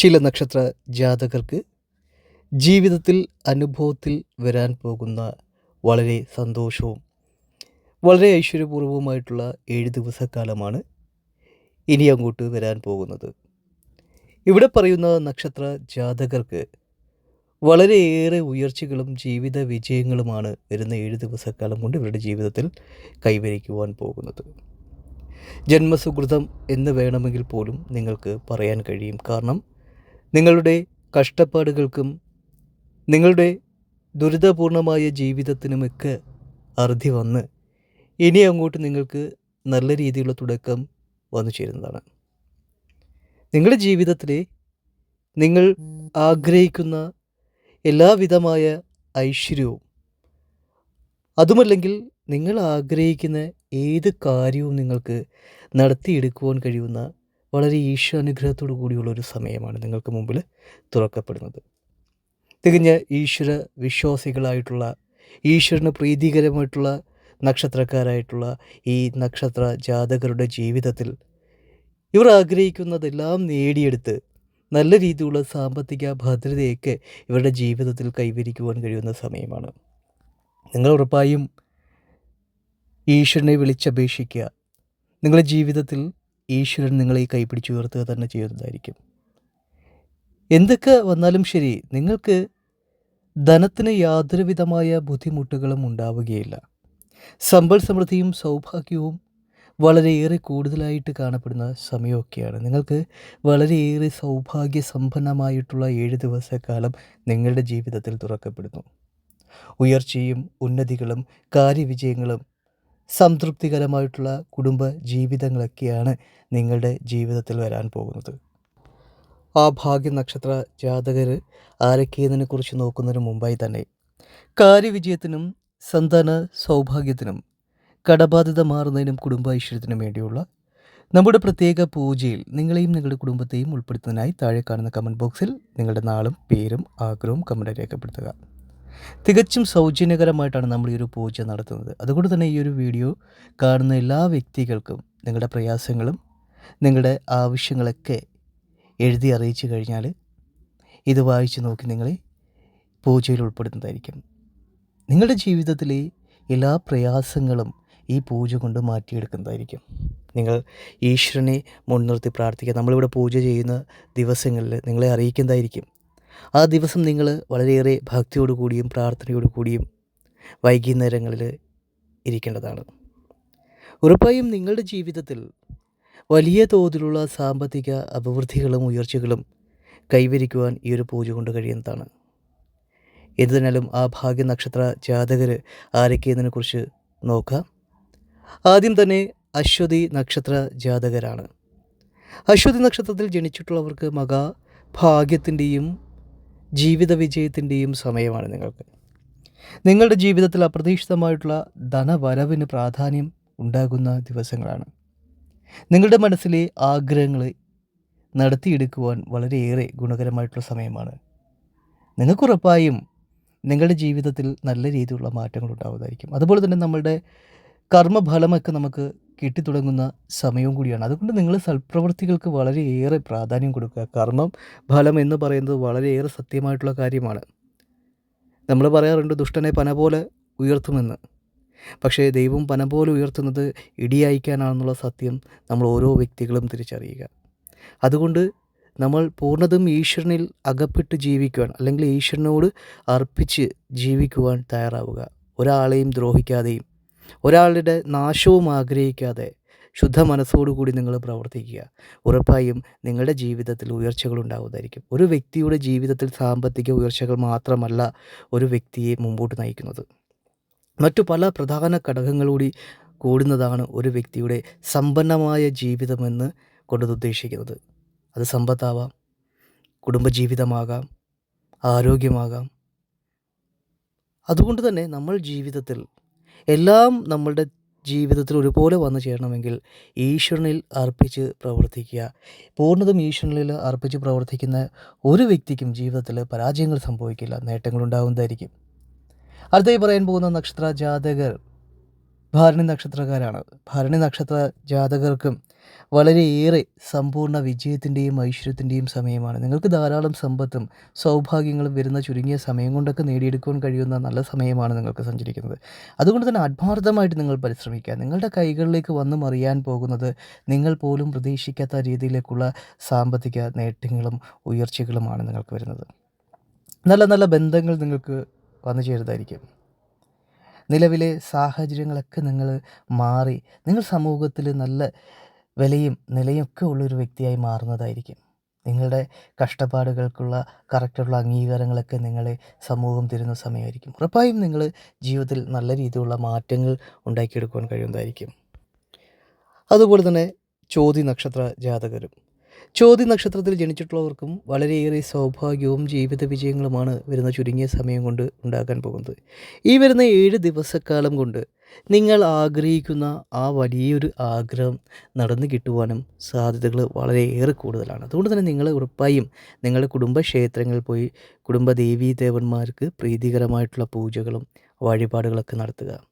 ചില നക്ഷത്ര ജാതകർക്ക് ജീവിതത്തിൽ അനുഭവത്തിൽ വരാൻ പോകുന്ന വളരെ സന്തോഷവും വളരെ ഐശ്വര്യപൂർവവുമായിട്ടുള്ള ഏഴ് ദിവസക്കാലമാണ് ഇനി അങ്ങോട്ട് വരാൻ പോകുന്നത്. ഇവിടെ പറയുന്ന നക്ഷത്ര ജാതകർക്ക് വളരെയേറെ ഉയർച്ചകളും ജീവിത വിജയങ്ങളുമാണ് വരുന്ന ഏഴ് ദിവസക്കാലം കൊണ്ട് ഇവരുടെ ജീവിതത്തിൽ കൈവരിക്കുവാൻ പോകുന്നത്. ജന്മസുഹൃതം എന്ന് വേണമെങ്കിൽ പോലും നിങ്ങൾക്ക് പറയാൻ കഴിയും. കാരണം നിങ്ങളുടെ കഷ്ടപ്പാടുകൾക്കും നിങ്ങളുടെ ദുരിതപൂർണമായ ജീവിതത്തിനുമൊക്കെ അറുതി വന്ന് ഇനി അങ്ങോട്ട് നിങ്ങൾക്ക് നല്ല രീതിയിലുള്ള തുടക്കം വന്നു ചേരുന്നതാണ്. നിങ്ങളുടെ ജീവിതത്തിൽ നിങ്ങൾ ആഗ്രഹിക്കുന്ന എല്ലാവിധമായ ഐശ്വര്യവും അതുമല്ലെങ്കിൽ നിങ്ങൾ ആഗ്രഹിക്കുന്ന ഏത് കാര്യവും നിങ്ങൾക്ക് നടത്തിയെടുക്കുവാൻ കഴിയുന്ന വളരെ ഈശ്വരാനുഗ്രഹത്തോടു കൂടിയുള്ള ഒരു സമയമാണ് നിങ്ങൾക്ക് മുമ്പിൽ തുറക്കപ്പെടുന്നത്. തികഞ്ഞ ഈശ്വര വിശ്വാസികളായിട്ടുള്ള ഈശ്വരന് പ്രീതികരമായിട്ടുള്ള നക്ഷത്രക്കാരായിട്ടുള്ള ഈ നക്ഷത്ര ജാതകരുടെ ജീവിതത്തിൽ ഇവർ ആഗ്രഹിക്കുന്നതെല്ലാം നേടിയെടുത്ത് നല്ല രീതിയിലുള്ള സാമ്പത്തിക ഭദ്രതയൊക്കെ ഇവരുടെ ജീവിതത്തിൽ കൈവരിക്കുവാൻ കഴിയുന്ന സമയമാണ്. നിങ്ങൾ ഉറപ്പായും ഈശ്വരനെ വിളിച്ചപേക്ഷിക്കുക. നിങ്ങളുടെ ജീവിതത്തിൽ ഈശ്വരൻ നിങ്ങളെ കൈപിടിച്ച് ഉയർത്തുക തന്നെ ചെയ്യുന്നതായിരിക്കും. എന്തൊക്കെ വന്നാലും ശരി നിങ്ങൾക്ക് ധനത്തിന് യാതൊരുവിധമായ ബുദ്ധിമുട്ടുകളും ഉണ്ടാവുകയില്ല. സമ്പൽ സമൃദ്ധിയും സൗഭാഗ്യവും വളരെയേറെ കൂടുതലായിട്ട് കാണപ്പെടുന്ന സമയമൊക്കെയാണ്. നിങ്ങൾക്ക് വളരെയേറെ സൗഭാഗ്യ സമ്പന്നമായിട്ടുള്ള ഏഴ് ദിവസക്കാലം നിങ്ങളുടെ ജീവിതത്തിൽ തുറക്കപ്പെടുന്നു. ഉയർച്ചയും ഉന്നതികളും കാര്യവിജയങ്ങളും സംതൃപ്തികരമായിട്ടുള്ള കുടുംബ ജീവിതങ്ങളൊക്കെയാണ് നിങ്ങളുടെ ജീവിതത്തിൽ വരാൻ പോകുന്നത്. ആ ഭാഗ്യ നക്ഷത്ര ജാതകർ ആരൊക്കെയെന്നതിനെക്കുറിച്ച് നോക്കുന്നതിന് മുമ്പായി തന്നെ. കാര്യവിജയത്തിനും സന്താന സൗഭാഗ്യത്തിനും കടബാധ്യത മാറുന്നതിനും കുടുംബ ഐശ്വര്യത്തിനും വേണ്ടിയുള്ള നമ്മുടെ പ്രത്യേക പൂജയിൽ നിങ്ങളെയും നിങ്ങളുടെ കുടുംബത്തെയും ഉൾപ്പെടുത്തുന്നതിനായി താഴെ കാണുന്ന കമന്റ് ബോക്സിൽ നിങ്ങളുടെ നാളും പേരും ആഗ്രഹവും കമന്റ് രേഖപ്പെടുത്തുക. തികച്ചും സൗജന്യകരമായിട്ടാണ് നമ്മൾ ഈ ഒരു പൂജ നടത്തുന്നത്. അതുകൊണ്ട് തന്നെ ഈ ഒരു വീഡിയോ കാണുന്ന എല്ലാ വ്യക്തികൾക്കും നിങ്ങളുടെ പ്രയാസങ്ങളും നിങ്ങളുടെ ആവശ്യങ്ങളൊക്കെ എഴുതി അറിയിച്ചു കഴിഞ്ഞാൽ ഇത് വായിച്ചു നോക്കി നിങ്ങളെ പൂജയിൽ ഉൾപ്പെടുന്നതായിരിക്കും. നിങ്ങളുടെ ജീവിതത്തിലെ എല്ലാ പ്രയാസങ്ങളും ഈ പൂജ കൊണ്ട് മാറ്റിയെടുക്കുന്നതായിരിക്കും. നിങ്ങൾ ഈശ്വരനെ മുൻനിർത്തി പ്രാർത്ഥിക്കുക. നമ്മളിവിടെ പൂജ ചെയ്യുന്ന ദിവസങ്ങളിൽ നിങ്ങളെ അറിയിക്കുന്നതായിരിക്കും. ആ ദിവസം നിങ്ങൾ വളരെയേറെ ഭക്തിയോടു കൂടിയും പ്രാർത്ഥനയോടു കൂടിയും വൈകുന്നേരങ്ങളിൽ ഇരിക്കേണ്ടതാണ്. ഉറപ്പായും നിങ്ങളുടെ ജീവിതത്തിൽ വലിയ തോതിലുള്ള സാമ്പത്തിക അഭിവൃദ്ധികളും ഉയർച്ചകളും കൈവരിക്കുവാൻ ഈ ഒരു പൂജ കൊണ്ട് കഴിയുന്നതാണ്. എന്തിനാലും ആ ഭാഗ്യ നക്ഷത്ര ജാതകർ ആരൊക്കെയെന്നതിനെക്കുറിച്ച് നോക്കാം. ആദ്യം തന്നെ അശ്വതി നക്ഷത്ര ജാതകരാണ്. അശ്വതി നക്ഷത്രത്തിൽ ജനിച്ചിട്ടുള്ളവർക്ക് മഹാഭാഗ്യത്തിന്റെയും ജീവിത വിജയത്തിന്റെയും സമയമാണ് നിങ്ങൾക്ക്. നിങ്ങളുടെ ജീവിതത്തിൽ അപ്രതീക്ഷിതമായിട്ടുള്ള ധനവരവിന് പ്രാധാന്യം ഉണ്ടാകുന്ന ദിവസങ്ങളാണ്. നിങ്ങളുടെ മനസ്സിലെ ആഗ്രഹങ്ങൾ നടത്തിയെടുക്കുവാൻ വളരെയേറെ ഗുണകരമായിട്ടുള്ള സമയമാണ്. നിങ്ങൾക്കുറപ്പായും നിങ്ങളുടെ ജീവിതത്തിൽ നല്ല രീതിയിലുള്ള മാറ്റങ്ങൾ ഉണ്ടാവുന്നതായിരിക്കും അതുപോലെ തന്നെ നമ്മളുടെ കർമ്മഫലമൊക്കെ നമുക്ക് കിട്ടിത്തുടങ്ങുന്ന സമയവും കൂടിയാണ്. അതുകൊണ്ട് നിങ്ങൾ സൽപ്രവൃത്തികൾക്ക് വളരെയേറെ പ്രാധാന്യം കൊടുക്കുക. കർമ്മം ഫലം എന്ന് പറയുന്നത് വളരെയേറെ സത്യമായിട്ടുള്ള കാര്യമാണ്. നമ്മൾ പറയാറുണ്ട് ദുഷ്ടനെ പന പോലെ ഉയർത്തുമെന്ന്. പക്ഷേ ദൈവം പന പോലെ ഉയർത്തുന്നത് ഇടിയായിക്കാനാണെന്നുള്ള സത്യം നമ്മൾ ഓരോ വ്യക്തികളും തിരിച്ചറിയുക. അതുകൊണ്ട് നമ്മൾ പൂർണതും ഈശ്വരനിൽ അകപ്പെട്ട് ജീവിക്കുവാൻ അല്ലെങ്കിൽ ഈശ്വരനോട് അർപ്പിച്ച് ജീവിക്കുവാൻ തയ്യാറാവുക. ഒരാളെയും ദ്രോഹിക്കാതെയും ഒരാളുടെ നാശവും ആഗ്രഹിക്കാതെ ശുദ്ധ മനസ്സോടുകൂടി നിങ്ങൾ പ്രവർത്തിക്കുക. ഉറപ്പായും നിങ്ങളുടെ ജീവിതത്തിൽ ഉയർച്ചകൾ ഉണ്ടാവുന്നതായിരിക്കും. ഒരു വ്യക്തിയുടെ ജീവിതത്തിൽ സാമ്പത്തിക ഉയർച്ചകൾ മാത്രമല്ല ഒരു വ്യക്തിയെ മുമ്പോട്ട് നയിക്കുന്നത്. മറ്റു പല പ്രധാന ഘടകങ്ങളൂടി കൂടുന്നതാണ് ഒരു വ്യക്തിയുടെ സമ്പന്നമായ ജീവിതമെന്ന് കൊണ്ടത് ഉദ്ദേശിക്കുന്നത്. അത് സമ്പത്താവാം കുടുംബജീവിതമാകാം ആരോഗ്യമാകാം. അതുകൊണ്ട് തന്നെ നമ്മൾ ജീവിതത്തിൽ എല്ലാം നമ്മളുടെ ജീവിതത്തിൽ ഒരുപോലെ വന്നു ചേരണമെങ്കിൽ ഈശ്വരനിൽ അർപ്പിച്ച് പ്രവർത്തിക്കുക. പൂർണതും ഈശ്വരനിൽ അർപ്പിച്ച് പ്രവർത്തിക്കുന്ന ഒരു വ്യക്തിക്കും ജീവിതത്തിൽ പരാജയങ്ങൾ സംഭവിക്കില്ല. നേട്ടങ്ങളുണ്ടാകുന്നതായിരിക്കും. അടുത്തായി പറയാൻ പോകുന്ന നക്ഷത്ര ജാതകർ ഭരണി നക്ഷത്രക്കാരാണ് ഭരണി നക്ഷത്ര ജാതകർക്കും വളരെയേറെ സമ്പൂർണ വിജയത്തിന്റെയും ഐശ്വര്യത്തിന്റെയും സമയമാണ്. നിങ്ങൾക്ക് ധാരാളം സമ്പത്തും സൗഭാഗ്യങ്ങളും വരുന്ന ചുരുങ്ങിയ സമയം കൊണ്ടൊക്കെ നേടിയെടുക്കുവാൻ കഴിയുന്ന നല്ല സമയമാണ് നിങ്ങൾക്ക് സഞ്ചരിക്കുന്നത്. അതുകൊണ്ട് തന്നെ ആത്മാർത്ഥമായിട്ട് നിങ്ങൾ പരിശ്രമിക്കുക. നിങ്ങളുടെ കൈകളിലേക്ക് വന്നു മറിയാൻ പോകുന്നത് നിങ്ങൾ പോലും പ്രതീക്ഷിക്കാത്ത രീതിയിലേക്കുള്ള സാമ്പത്തിക നേട്ടങ്ങളും ഉയർച്ചകളുമാണ് നിങ്ങൾക്ക് വരുന്നത്. നല്ല നല്ല ബന്ധങ്ങൾ നിങ്ങൾക്ക് വന്നു ചേരുന്നതായിരിക്കും. നിലവിലെ സാഹചര്യങ്ങളൊക്കെ നിങ്ങൾ മാറി നിങ്ങൾ സമൂഹത്തിൽ നല്ല വിലയും നിലയൊക്കെ ഉള്ളൊരു വ്യക്തിയായി മാറുന്നതായിരിക്കും. നിങ്ങളുടെ കഷ്ടപ്പാടുകൾക്കുള്ള കറക്റ്റുള്ള അംഗീകാരങ്ങളൊക്കെ നിങ്ങളെ സമൂഹം തരുന്ന സമയമായിരിക്കും. ഉറപ്പായും നിങ്ങൾ ജീവിതത്തിൽ നല്ല രീതിയിലുള്ള മാറ്റങ്ങൾ ഉണ്ടാക്കിയെടുക്കുവാൻ കഴിയുന്നതായിരിക്കും. അതുപോലെ തന്നെ ചോതി നക്ഷത്ര ജാതകരും. ചോതി നക്ഷത്രത്തിൽ ജനിച്ചിട്ടുള്ളവർക്കും വളരെയേറെ സൗഭാഗ്യവും ജീവിത വിജയങ്ങളുമാണ് വരുന്ന ചുരുങ്ങിയ സമയം കൊണ്ട് ഉണ്ടാക്കാൻ പോകുന്നത്. ഈ വരുന്ന ഏഴ് ദിവസക്കാലം കൊണ്ട് നിങ്ങൾ ആഗ്രഹിക്കുന്ന ആ വലിയൊരു ആഗ്രഹം നടന്നു കിട്ടുവാനും സാധ്യതകൾ വളരെയേറെ കൂടുതലാണ്. അതുകൊണ്ട് തന്നെ നിങ്ങൾ ഉറപ്പായും നിങ്ങളുടെ കുടുംബക്ഷേത്രങ്ങളിൽ പോയി കുടുംബ ദേവീ ദേവന്മാർക്ക് പ്രീതികരമായിട്ടുള്ള പൂജകളും വഴിപാടുകളൊക്കെ നടത്തുക.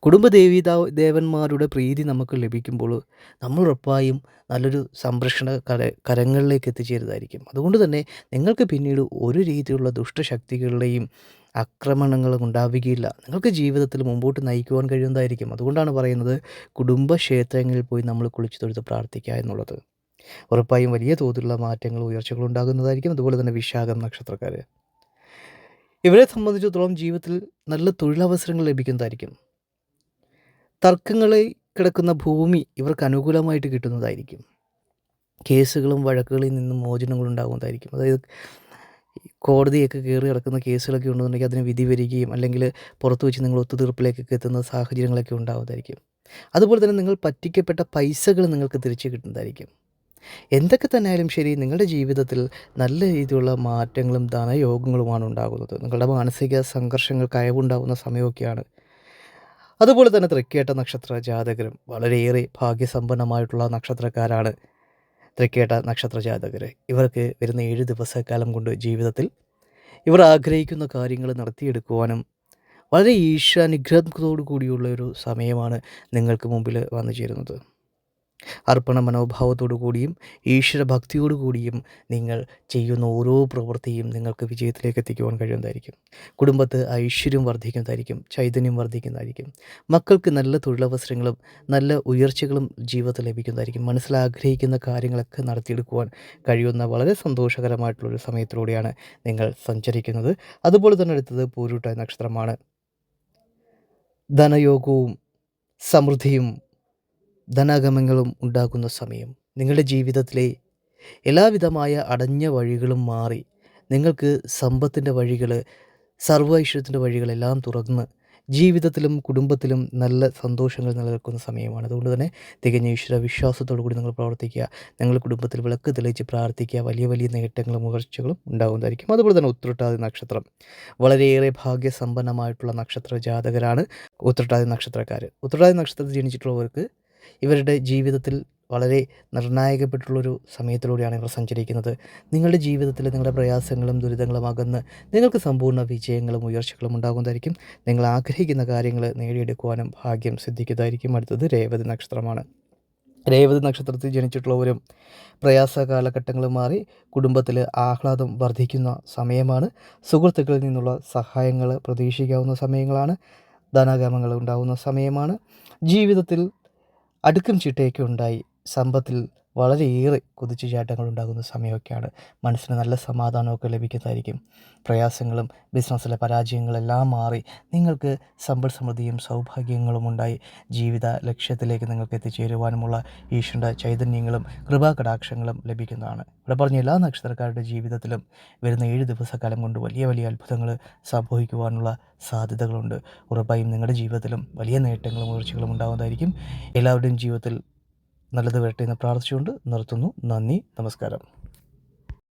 കുടുംബദേവി ദേവന്മാരുടെ പ്രീതി നമുക്ക് ലഭിക്കുമ്പോൾ നമ്മൾ ഉറപ്പായും നല്ലൊരു സംരക്ഷണ കര കരങ്ങളിലേക്ക് എത്തിച്ചേരുന്നതായിരിക്കും. അതുകൊണ്ട് തന്നെ നിങ്ങൾക്ക് പിന്നീട് ഒരു രീതിയിലുള്ള ദുഷ്ടശക്തികളുടെയും ആക്രമണങ്ങളും ഉണ്ടാവുകയില്ല. നിങ്ങൾക്ക് ജീവിതത്തിൽ മുമ്പോട്ട് നയിക്കുവാൻ കഴിയുന്നതായിരിക്കും. അതുകൊണ്ടാണ് പറയുന്നത് കുടുംബക്ഷേത്രങ്ങളിൽ പോയി നമ്മൾ കുളിച്ചു തൊഴുത്ത് പ്രാർത്ഥിക്കുക എന്നുള്ളത്. ഉറപ്പായും വലിയ തോതിലുള്ള മാറ്റങ്ങൾ ഉയർച്ചകൾ ഉണ്ടാകുന്നതായിരിക്കും. അതുപോലെ തന്നെ വിശാഖം നക്ഷത്രക്കാർ ഇവരെ സംബന്ധിച്ചിടത്തോളം ജീവിതത്തിൽ നല്ല തൊഴിലവസരങ്ങൾ ലഭിക്കുന്നതായിരിക്കും. തർക്കങ്ങളിൽ കിടക്കുന്ന ഭൂമി ഇവർക്ക് അനുകൂലമായിട്ട് കിട്ടുന്നതായിരിക്കും. കേസുകളും വഴക്കുകളിൽ നിന്നും മോചനങ്ങളും ഉണ്ടാകുന്നതായിരിക്കും. അതായത് കോടതിയൊക്കെ കയറി കിടക്കുന്ന കേസുകളൊക്കെ ഉണ്ടെന്നുണ്ടെങ്കിൽ അതിന് വിധി വരികയും അല്ലെങ്കിൽ പുറത്തു വെച്ച് നിങ്ങൾ ഒത്തുതീർപ്പിലേക്കൊക്കെ എത്തുന്ന സാഹചര്യങ്ങളൊക്കെ ഉണ്ടാകുന്നതായിരിക്കും. അതുപോലെ തന്നെ നിങ്ങൾ പറ്റിക്കപ്പെട്ട പൈസകൾ നിങ്ങൾക്ക് തിരിച്ചു കിട്ടുന്നതായിരിക്കും. എന്തൊക്കെ തന്നെ ആയാലും ശരി നിങ്ങളുടെ ജീവിതത്തിൽ നല്ല രീതിയിലുള്ള മാറ്റങ്ങളും ധനയോഗങ്ങളുമാണ് ഉണ്ടാകുന്നത്. നിങ്ങളുടെ മാനസിക സംഘർഷങ്ങൾക്ക് അയവുണ്ടാകുന്ന സമയമൊക്കെയാണ് അതുപോലെ തന്നെ തൃക്കേട്ട നക്ഷത്ര ജാതകരും വളരെയേറെ ഭാഗ്യസമ്പന്നമായിട്ടുള്ള നക്ഷത്രക്കാരാണ്. തൃക്കേട്ട നക്ഷത്ര ജാതകർ ഇവർക്ക് വരുന്ന ഏഴ് ദിവസക്കാലം കൊണ്ട് ജീവിതത്തിൽ ഇവർ ആഗ്രഹിക്കുന്ന കാര്യങ്ങൾ നടത്തിയെടുക്കുവാനും വളരെ ഈശ്വരാനുഗ്രഹത്തോടു കൂടിയുള്ള ഒരു സമയമാണ് നിങ്ങൾക്ക് മുമ്പിൽ വന്നു ചേരുന്നത്. അർപ്പണ മനോഭാവത്തോടു കൂടിയും ഈശ്വര ഭക്തിയോടു കൂടിയും നിങ്ങൾ ചെയ്യുന്ന ഓരോ പ്രവൃത്തിയും നിങ്ങൾക്ക് വിജയത്തിലേക്ക് എത്തിക്കുവാൻ കഴിയുന്നതായിരിക്കും. കുടുംബത്ത് ഐശ്വര്യം വർദ്ധിക്കുന്നതായിരിക്കും ചൈതന്യം വർദ്ധിക്കുന്നതായിരിക്കും. മക്കൾക്ക് നല്ല തൊഴിലവസരങ്ങളും നല്ല ഉയർച്ചകളും ജീവിതത്തിൽ ലഭിക്കുന്നതായിരിക്കും. മനസ്സിലാഗ്രഹിക്കുന്ന കാര്യങ്ങളൊക്കെ നടത്തിയെടുക്കുവാൻ കഴിയുന്ന വളരെ സന്തോഷകരമായിട്ടുള്ളൊരു സമയത്തിലൂടെയാണ് നിങ്ങൾ സഞ്ചരിക്കുന്നത്. അതുപോലെ തന്നെ അടുത്തത് പൂരുട്ട നക്ഷത്രമാണ്. ധനയോഗവും സമൃദ്ധിയും ധനാഗമങ്ങളും ഉണ്ടാക്കുന്ന സമയം നിങ്ങളുടെ ജീവിതത്തിലെ എല്ലാവിധമായ അടഞ്ഞ വഴികളും മാറി നിങ്ങൾക്ക് സമ്പത്തിന്റെ വഴികൾ സർവ ഐശ്വര്യത്തിന്റെ വഴികളെല്ലാം തുറന്ന് ജീവിതത്തിലും കുടുംബത്തിലും നല്ല സന്തോഷങ്ങൾ നിലനിൽക്കുന്ന സമയമാണ്. അതുകൊണ്ട് തന്നെ തികഞ്ഞ ഈശ്വര വിശ്വാസത്തോടു കൂടി നിങ്ങൾ പ്രവർത്തിക്കുക. നിങ്ങൾ കുടുംബത്തിൽ വിളക്ക് തെളിയിച്ച് പ്രാർത്ഥിക്കുക. വലിയ വലിയ നേട്ടങ്ങളും ഉയർച്ചകളും ഉണ്ടാകുന്നതായിരിക്കും. അതുപോലെ തന്നെ ഉത്രട്ടാതി നക്ഷത്രം. വളരെയേറെ ഭാഗ്യസമ്പന്നമായിട്ടുള്ള നക്ഷത്ര ജാതകരാണ് ഉത്രട്ടാതി നക്ഷത്രക്കാർ ഉത്രട്ടാതി നക്ഷത്രത്തിൽ ജനിച്ചിട്ടുള്ളവർക്ക് ഇവരുടെ ജീവിതത്തിൽ വളരെ നിർണായകപ്പെട്ടുള്ളൊരു സമയത്തിലൂടെയാണ് ഇവർ സഞ്ചരിക്കുന്നത്. നിങ്ങളുടെ ജീവിതത്തിൽ നിങ്ങളുടെ പ്രയാസങ്ങളും ദുരിതങ്ങളും അകന്ന് നിങ്ങൾക്ക് സമ്പൂർണ വിജയങ്ങളും ഉയർച്ചകളും ഉണ്ടാകുന്നതായിരിക്കും. നിങ്ങൾ ആഗ്രഹിക്കുന്ന കാര്യങ്ങൾ നേടിയെടുക്കുവാനും ഭാഗ്യം സിദ്ധിക്കുന്നതായിരിക്കും. അടുത്തത് രേവതി നക്ഷത്രമാണ്. രേവതി നക്ഷത്രത്തിൽ ജനിച്ചിട്ടുള്ളവരും പ്രയാസ കാലഘട്ടങ്ങൾ മാറി കുടുംബത്തിൽ ആഹ്ലാദം വർദ്ധിക്കുന്ന സമയമാണ്. സുഹൃത്തുക്കളിൽ നിന്നുള്ള സഹായങ്ങൾ പ്രതീക്ഷിക്കാവുന്ന സമയങ്ങളാണ്. ധനാഗമങ്ങൾ ഉണ്ടാകുന്ന സമയമാണ്. ജീവിതത്തിൽ അടുക്കും ചിട്ടയൊക്കെ ഉണ്ടായി. സമ്പത്തിൽ വളരെയേറെ കുതിച്ചുചാട്ടങ്ങൾ ഉണ്ടാകുന്ന സമയമൊക്കെയാണ്. മനസ്സിന് നല്ല സമാധാനമൊക്കെ ലഭിക്കുന്നതായിരിക്കും. പ്രയാസങ്ങളും ബിസിനസ്സിലെ പരാജയങ്ങളെല്ലാം മാറി നിങ്ങൾക്ക് സമ്പൽ സമൃദ്ധിയും സൗഭാഗ്യങ്ങളും ഉണ്ടായി. ജീവിത ലക്ഷ്യത്തിലേക്ക് നിങ്ങൾക്ക് എത്തിച്ചേരുവാനുമുള്ള ഈശ്വരന്റെ ചൈതന്യങ്ങളും കൃപാകടാക്ഷങ്ങളും ലഭിക്കുന്നതാണ്. ഇവിടെ പറഞ്ഞ എല്ലാ നക്ഷത്രക്കാരുടെ ജീവിതത്തിലും വരുന്ന ഏഴ് ദിവസക്കാലം കൊണ്ട് വലിയ വലിയ അത്ഭുതങ്ങൾ സംഭവിക്കുവാനുള്ള സാധ്യതകളുണ്ട്. ഉറപ്പായും നിങ്ങളുടെ ജീവിതത്തിലും വലിയ നേട്ടങ്ങളും ഉയർച്ചകളും ഉണ്ടാകുന്നതായിരിക്കും. എല്ലാവരുടെയും ജീവിതത്തിൽ നല്ലത് വരട്ടെ എന്ന് പ്രാർത്ഥിച്ചുകൊണ്ട് നിർത്തുന്നു. നന്ദി. നമസ്കാരം.